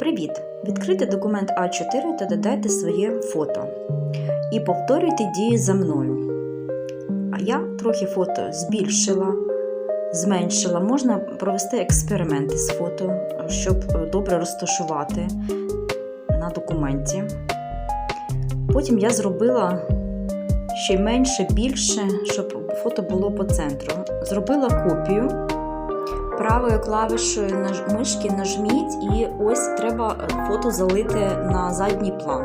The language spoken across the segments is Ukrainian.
Привіт! Відкрийте документ А4 та додайте своє фото. І повторюйте дії за мною. А я трохи фото збільшила, зменшила. Можна провести експерименти з фото, щоб добре розташувати на документі. Потім я зробила ще менше, більше, щоб фото було по центру. Зробила копію. Правою клавішою мишки нажміть, і ось треба фото залити на задній план.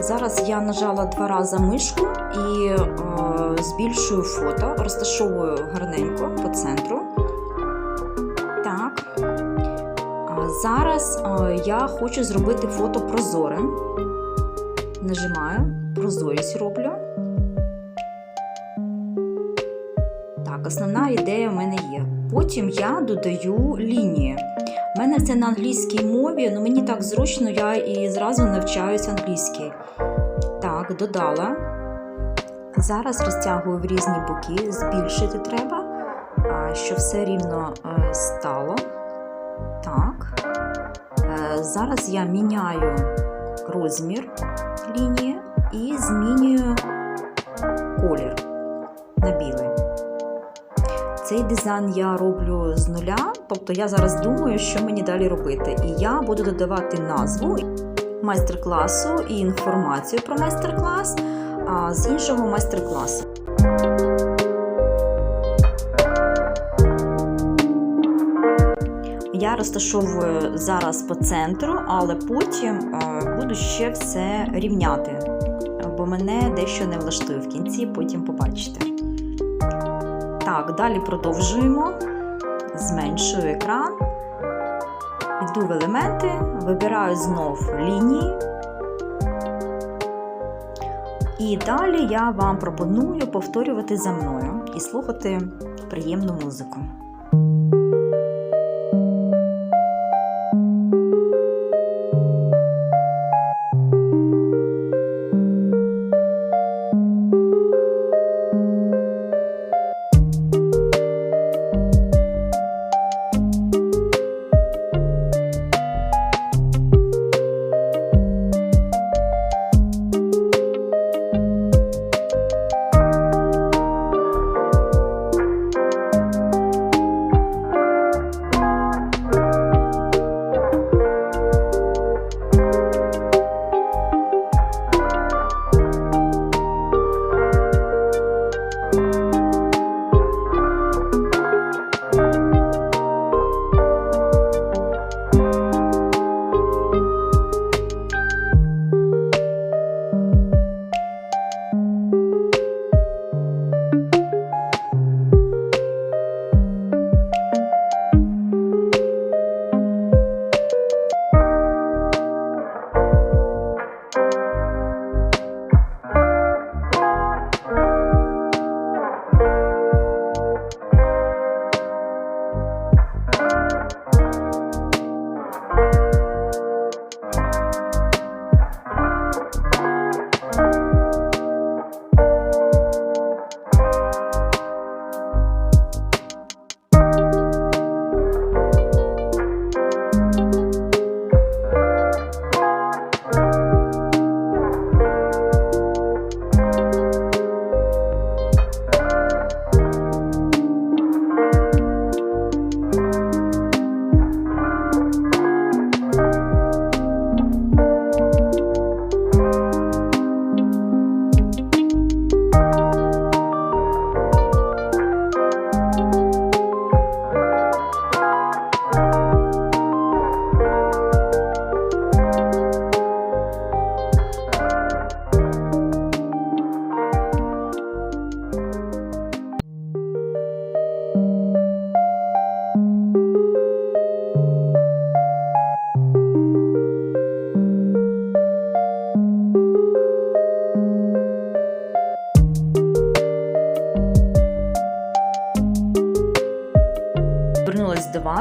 Зараз я нажала два рази мишку і е, збільшую фото, розташовую гарненько по центру. Так. А зараз е, я хочу зробити фото прозорим. Нажимаю, прозорість роблю. Основна ідея в мене є. Потім я додаю лінії. У мене це на англійській мові, але мені так зручно, я і зразу навчаюся англійській. Так, додала. Зараз розтягую в різні боки, збільшити треба, щоб все рівно е, стало. Так. Е, Зараз я міняю розмір лінії і змінюю колір на білий. Цей дизайн я роблю з нуля, тобто я зараз думаю, що мені далі робити. І я буду додавати назву майстер-класу і інформацію про майстер-клас з іншого майстер-класу. Я розташовую зараз по центру, але потім е, буду ще все рівняти, бо мене дещо не влаштує в кінці, потім побачите. Так, далі продовжуємо. Зменшую екран. Йду в елементи, вибираю знов лінії. І далі я вам пропоную повторювати за мною і слухати приємну музику.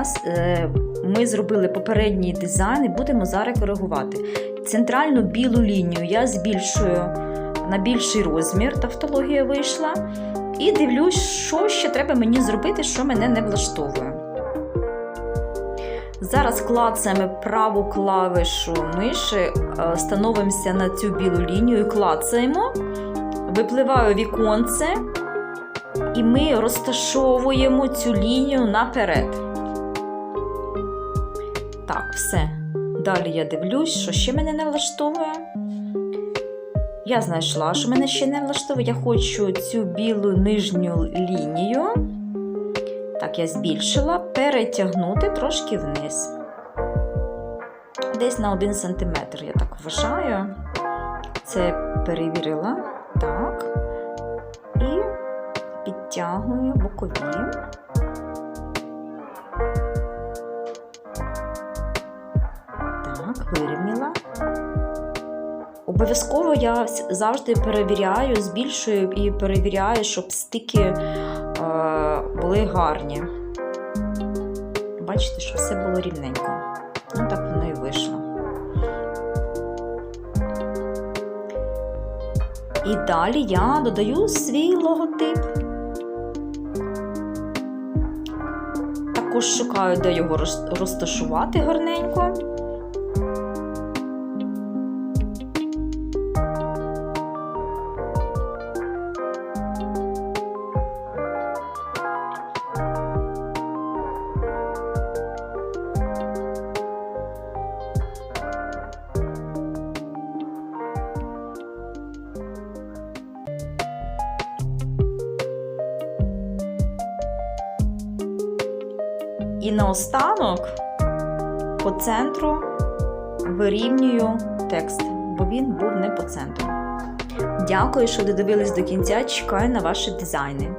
Звернулась. Е, Ми зробили попередній дизайн і будемо зараз коригувати. Центральну білу лінію я збільшую на більший розмір, тавтологія вийшла. І дивлюсь, що ще треба мені зробити, що мене не влаштовує. Зараз клацаємо праву клавішу миші, е, становимося на цю білу лінію і клацаємо. Випливає віконце, і ми розташовуємо цю лінію наперед. Так, все. Далі я дивлюсь, що ще мене не влаштовує. Я знайшла, що мене ще не влаштовує. Я хочу цю білу нижню лінію. Так, я збільшила, перетягнути трошки вниз. Десь на 1 см, я так вважаю. Це перевірила. Так. І підтягую бокові. Вирівняла. Обов'язково я завжди перевіряю, збільшую і перевіряю, щоб стики е, були гарні. Бачите, що все було рівненько. Ну, так воно і вийшло. І далі я додаю свій логотип. Також шукаю, де його розташувати гарненько. І наостанок по центру вирівнюю текст, бо він був не по центру. Дякую, що додивились до кінця. Чекаю на ваші дизайни.